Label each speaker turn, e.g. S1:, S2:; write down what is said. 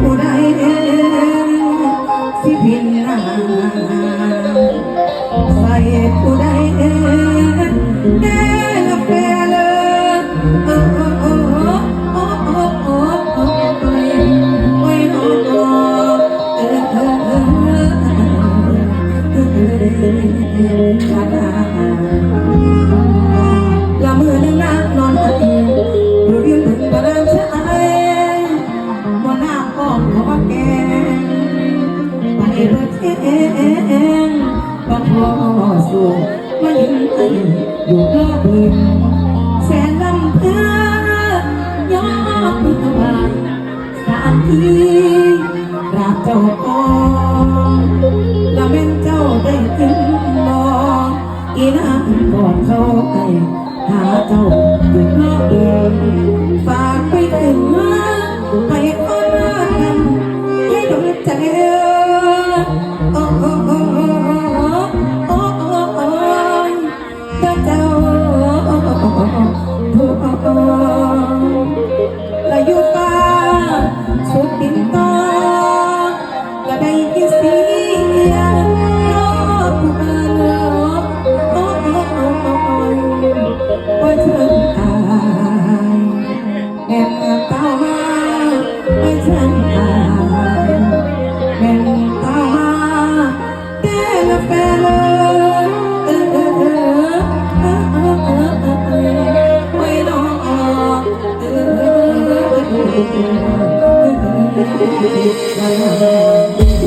S1: ผู้ใดานทีกราบเจ้าของละเม่นเจ้าได้ขึ้นมองอีนางก่อนเขาไปหาเจ้าอยู่นอกเดิมฝากไปถึงไปคนรักกันให้ดวงใจ สุดตินตาก็ได้ยินเสียงนกมาลอบโอ้โอ้โอ้โอ้โอ้เธอตายแอบตาไอ้ฉันตายแอบตาแกละแฟนเออเออเออเออเออเออเออไว้น้องออกเออเออเออ Thank you.